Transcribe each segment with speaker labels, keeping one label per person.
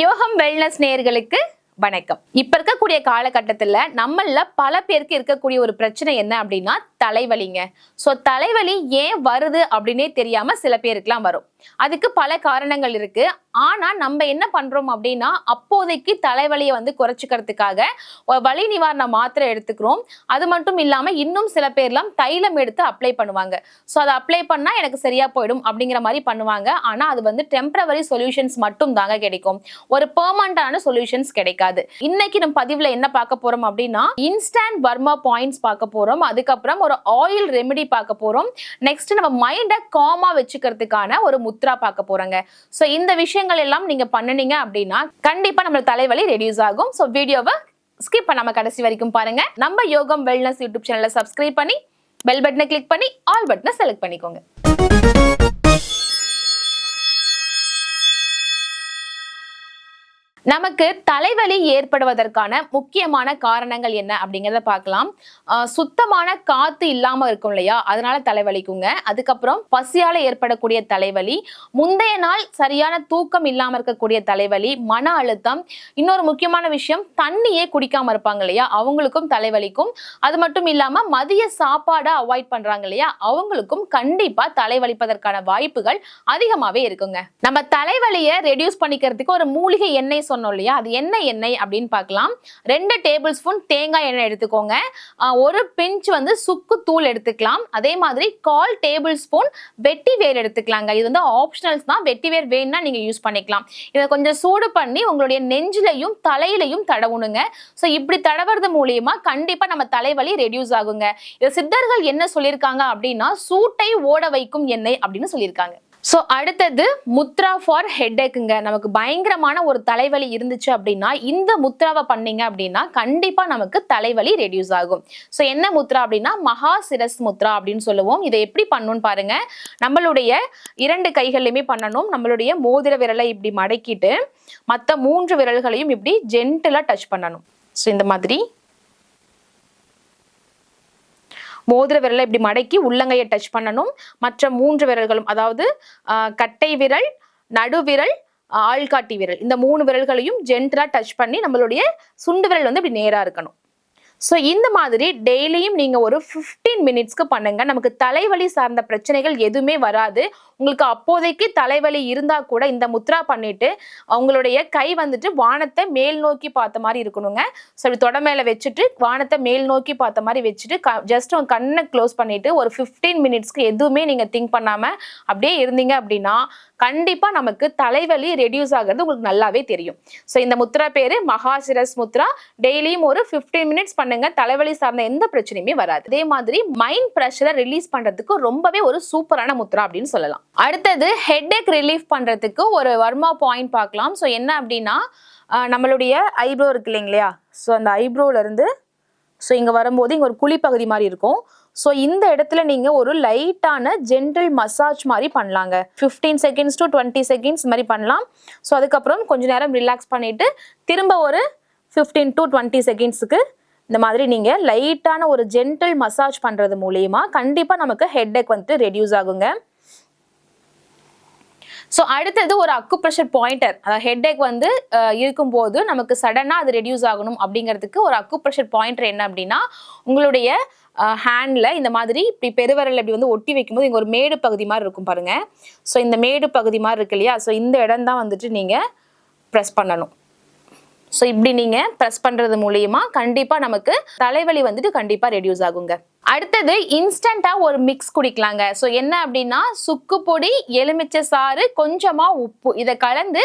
Speaker 1: யோகம் வெல்னஸ் நேயர்களுக்கு வணக்கம். இப்ப இருக்கக்கூடிய காலகட்டத்துல நம்மள பல பேருக்கு இருக்கக்கூடிய ஒரு பிரச்சனை என்ன அப்படின்னா தலைவலிங்க. சோ தலைவலி ஏன் வருது அப்படின்னே தெரியாம சில பேருக்குலாம் வரும். அதுக்கு பல காரணங்கள் இருக்கு. ஆனால் நம்ம என்ன பண்ணுறோம் அப்படின்னா அப்போதைக்கு தலைவலியை வந்து குறைச்சிக்கிறதுக்காக வலி நிவாரண மாத்திரை எடுத்துக்கிறோம். அது மட்டும் இல்லாமல் இன்னும் சில பேர்லாம் தைலம் எடுத்து அப்ளை பண்ணுவாங்க. ஸோ அதை அப்ளை பண்ணால் எனக்கு சரியாக போயிடும் அப்படிங்கிற மாதிரி பண்ணுவாங்க. ஆனால் அது வந்து டெம்பரவரி சொல்யூஷன்ஸ் மட்டும் தாங்க கிடைக்கும். ஒரு பெர்மனண்டான சொல்யூஷன்ஸ் கிடைக்காது. இன்னைக்கு நம்ம பதிவில் என்ன பார்க்க போகிறோம் அப்படின்னா இன்ஸ்டன்ட் பர்மா பாயிண்ட்ஸ் பார்க்க போகிறோம் அதுக்கப்புறம் ஒரு ஆயில் ரெமெடி பார்க்க போகிறோம் நெக்ஸ்ட் நம்ம மைண்டை காமா வச்சுக்கிறதுக்கான ஒரு முத்ரா பார்க்க போகிறோங்க ஸோ இந்த விஷயம் விஷயங்கள் எல்லாம் நீங்க பண்ணுனீங்க அப்படின்னா கண்டிப்பா நம்ம தலைவலி ரெடியூஸ் ஆகும். ஸோ வீடியோவை ஸ்கிப் பண்ணாம கடைசி வரைக்கும் பாருங்க. நம்ம யோகம் வெல்னஸ் யூடியூப் சேனலை சப்ஸ்கிரைப் பண்ணி பெல் பட்டனை கிளிக் பண்ணி ஆல் பட்டனை செலக்ட் பண்ணிக்கோங்க. நமக்கு தலைவலி ஏற்படுவதற்கான முக்கியமான காரணங்கள் என்ன அப்படிங்கிறத பார்க்கலாம். ஆஹ் சுத்தமான காத்து இல்லாம இருக்கும் இல்லையா? அதனால தலைவலிக்குங்க. அதுக்கப்புறம் பசியால ஏற்படக்கூடிய தலைவலி முந்தைய நாள் சரியான தூக்கம் இல்லாம இருக்கக்கூடிய தலைவலி மன அழுத்தம். இன்னொரு முக்கியமான விஷயம் தண்ணியே குடிக்காம இருப்பாங்க இல்லையா? அவங்களுக்கும் தலைவலிக்கும். அது மட்டும் இல்லாம மதிய சாப்பாடை அவாய்ட் பண்றாங்க இல்லையா? அவங்களுக்கும் கண்டிப்பா தலைவலிப்பதற்கான வாய்ப்புகள் அதிகமாவே இருக்குங்க. நம்ம தலைவலியை ரெடியூஸ் பண்ணிக்கிறதுக்கு ஒரு மூலிகை எண்ணெய் சொன்னோம் இல்லையா? அது என்ன எண்ணெய் அப்படின்னு பார்க்கலாம். ரெண்டு டேபிள் ஸ்பூன் தேங்காய் எண்ணெய் எடுத்துக்கோங்க. ஒரு பிஞ்ச் வந்து சுக்கு தூள் எடுத்துக்கலாம். அதே மாதிரி கால் டேபிள் ஸ்பூன் வெட்டி வேர் எடுத்துக்கலாங்க. இது வந்து ஆப்ஷனல்ஸ் தான். வெட்டி வேர் வேணும்னா நீங்க யூஸ் பண்ணிக்கலாம். இதை கொஞ்சம் சூடு பண்ணி உங்களுடைய நெஞ்சிலையும் தலையிலையும் தடவுணுங்க. ஸோ இப்படி தடவுறது மூலியமா கண்டிப்பா நம்ம தலைவலி ரெடியூஸ் ஆகுங்க. இது சித்தர்கள் என்ன சொல்லியிருக்காங்க அப்படின்னா சூட்டை ஓட வைக்கும் எண்ணெய் அப்படின்னு சொல்லியிருக்காங்க. ஸோ அடுத்தது முத்ரா ஃபார் ஹெட்டேக்குங்க நமக்கு பயங்கரமான ஒரு தலைவலி இருந்துச்சு அப்படின்னா இந்த முத்ராவை பண்ணீங்க அப்படின்னா கண்டிப்பாக நமக்கு தலைவலி ரெடியூஸ் ஆகும். ஸோ என்ன முத்ரா அப்படின்னா மகா சிரஸ் முத்ரா அப்படின்னு சொல்லுவோம். இதை எப்படி பண்ணணும்னு பாருங்க. நம்மளுடைய இரண்டு கைகள்லையுமே பண்ணணும். நம்மளுடைய மோதிர விரலை இப்படி மடக்கிட்டு மற்ற மூன்று விரல்களையும் இப்படி ஜென்டலாக டச் பண்ணணும். ஸோ இந்த மாதிரி மோதிர விரலை இப்படி மடக்கி உள்ளங்கையை டச் பண்ணணும். மற்ற மூன்று விரல்களும் அதாவது கட்டை விரல் நடுவிரல் ஆள்காட்டி விரல். இந்த மூணு விரல்களையும் ஜென்டலாக டச் பண்ணி நம்மளுடைய சுண்டு விரல் வந்து இப்படி நேராக இருக்கணும். ஸோ இந்த மாதிரி டெய்லியும் நீங்கள் ஒரு 15 மினிட்ஸ்க்கு பண்ணுங்கள் நமக்கு தலைவலி சார்ந்த பிரச்சனைகள் எதுவுமே வராது. உங்களுக்கு அப்போதைக்கு தலைவலி இருந்தால் கூட இந்த முத்ரா பண்ணிட்டு அவங்களுடைய கை வந்துட்டு வானத்தை மேல் நோக்கி பார்த்த மாதிரி இருக்கணுங்க. ஸோ இப்படி தொட மேலே வச்சுட்டு வானத்தை மேல் நோக்கி பார்த்த மாதிரி வச்சுட்டு க ஜஸ்ட் உங்கள் கண்ணை க்ளோஸ் பண்ணிவிட்டு ஒரு 15 மினிட்ஸ்க்கு எதுவுமே நீங்கள் திங்க் பண்ணாமல் அப்படியே இருந்தீங்க அப்படின்னா கண்டிப்பாக நமக்கு தலைவலி ரெடியூஸ் ஆகிறது உங்களுக்கு நல்லாவே தெரியும். ஸோ இந்த முத்ரா பேர் மகாசிரஸ் முத்ரா. டெய்லியும் ஒரு 15 மினிட்ஸ் பண்ணுங்க தலைவலி சார்ந்த எந்த பிரச்சனையுமே வராது. அதே மாதிரி மைண்ட் ப்ரெஷரை ரிலீஸ் பண்றதுக்கு ரொம்பவே ஒரு சூப்பரான முத்திரா அப்படின்னு சொல்லலாம். அடுத்தது ஹெட்ஏக் ரிலீஃப் பண்றதுக்கு ஒரு வர்மா பாயிண்ட் பார்க்கலாம். ஸோ என்ன அப்படின்னா நம்மளுடைய ஐப்ரோ இருக்கு இல்லைங்களா? ஸோ அந்த ஐப்ரோல இருந்து ஸோ இங்கே வரும்போது இங்கே ஒரு குழி பகுதி மாதிரி இருக்கும். ஸோ இந்த இடத்துல நீங்கள் ஒரு லைட்டான ஜென்டல் மசாஜ் மாதிரி பண்ணலாங்க. Fifteen seconds to twenty seconds மாதிரி பண்ணலாம். ஸோ அதுக்கப்புறம் கொஞ்ச நேரம் ரிலாக்ஸ் பண்ணிவிட்டு திரும்ப ஒரு ஃபிஃப்டீன் டு டுவெண்ட்டி செகண்ட்ஸுக்கு இந்த மாதிரி நீங்கள் லைட்டான ஒரு ஜென்டல் மசாஜ் பண்ணுறது மூலயமா கண்டிப்பாக நமக்கு ஹெட்ஏக் வந்துட்டு ரெடியூஸ் ஆகுங்க. ஸோ அடுத்தது ஒரு அக்கு ப்ரெஷர் பாயிண்டர் ஹெட்ஏக் வந்து இருக்கும்போது நமக்கு சடனாக அது ரெடியூஸ் ஆகணும் அப்படிங்கிறதுக்கு ஒரு அக்கு ப்ரெஷர் பாயிண்டர் என்ன அப்படின்னா உங்களுடைய ஹேண்டில் இந்த மாதிரி இப்படி பெருவரல் இப்படி வந்து ஒட்டி வைக்கும்போது இங்கே ஒரு மேடு பகுதி மாதிரி இருக்கும் பாருங்கள் ஸோ இந்த மேடு பகுதி மாதிரி இருக்கு இல்லையா? ஸோ இந்த இடம் தான் வந்துட்டு நீங்கள் ப்ரெஸ் பண்ணணும். ஸோ இப்படி நீங்க ப்ரெஸ் பண்றது மூலியமா கண்டிப்பா நமக்கு தலைவலி வந்துட்டு கண்டிப்பா ரெடியூஸ் ஆகுங்க. அடுத்தது இன்ஸ்டண்டா ஒரு மிக்ஸ் குடிக்கலாங்க. ஸோ என்ன அப்படின்னா சுக்கு பொடி எலுமிச்சை சாறு கொஞ்சமா உப்பு. இதை கலந்து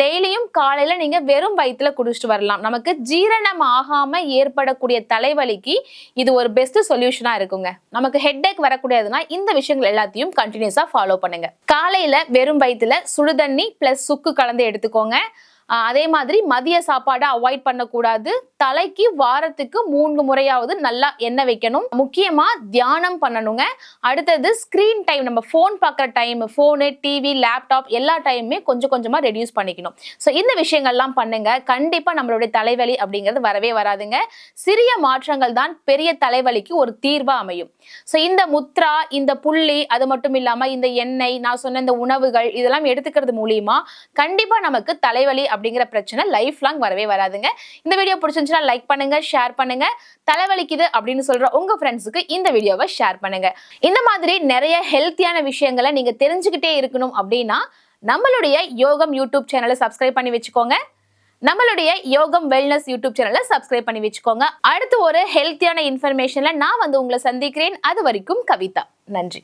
Speaker 1: டெய்லியும் காலையில நீங்க வெறும் வயிற்றுல குடிச்சிட்டு வரலாம். நமக்கு ஜீரணம் ஆகாம ஏற்படக்கூடிய தலைவலிக்கு இது ஒரு பெஸ்ட் சொல்யூஷனா இருக்குங்க. நமக்கு ஹெட்ஏக் வரக்கூடியதுன்னா இந்த விஷயங்கள் எல்லாத்தையும் கண்டினியூஸா ஃபாலோ பண்ணுங்க. காலையில வெறும் வயிற்றுல சுடுதண்ணி பிளஸ் சுக்கு கலந்து எடுத்துக்கோங்க. அதே மாதிரி மதிய சாப்பாடை அவாய்ட் பண்ணக்கூடாது. தலைக்கு வாரத்துக்கு மூன்று முறையாவது நல்லா எண்ணெய் வைக்கணும். முக்கியமா தியானம் பண்ணணுங்க. அடுத்தது ஸ்கிரீன் டைம் நம்ம ஃபோன் பார்க்குற டைம் ஃபோனு டிவி லேப்டாப் எல்லா டைமுமே கொஞ்சம் கொஞ்சமா ரெடியூஸ் பண்ணிக்கணும். ஸோ இந்த விஷயங்கள்லாம் பண்ணுங்க. கண்டிப்பா நம்மளுடைய தலைவலி அப்படிங்கிறது வரவே வராதுங்க. சிறிய மாற்றங்கள் தான் பெரிய தலைவலிக்கு ஒரு தீர்வா அமையும். ஸோ இந்த முத்ரா இந்த புள்ளி அது மட்டும் இல்லாம இந்த எண்ணெய் நான் சொன்ன இந்த உணவுகள் இதெல்லாம் எடுத்துக்கிறது மூலியமா கண்டிப்பா நமக்கு தலைவலி அப்படி அப்படிங்கிற பிரச்சனை லைஃப் லாங் வரவே வராதுங்க. இந்த வீடியோ பிடிச்சிருந்துச்சுன்னா லைக் பண்ணுங்க ஷேர் பண்ணுங்க. தலைவலிக்குது அப்படின்னு சொல்ற உங்க ஃப்ரெண்ட்ஸுக்கு இந்த வீடியோவை ஷேர் பண்ணுங்க. இந்த மாதிரி நிறைய ஹெல்த்தியான விஷயங்களை நீங்க தெரிஞ்சுக்கிட்டே இருக்கணும் அப்படின்னா நம்மளுடைய யோகம் யூடியூப் சேனலை சப்ஸ்கிரைப் பண்ணி வச்சுக்கோங்க. நம்மளுடைய யோகம் வெல்னஸ் யூடியூப் சேனலை சப்ஸ்கிரைப் பண்ணி வச்சுக்கோங்க. அடுத்து ஒரு ஹெல்த்தியான இன்ஃபர்மேஷன்ல நான் வந்து உங்களை சந்திக்கிறேன். அது வரைக்கும் கவிதா. நன்றி.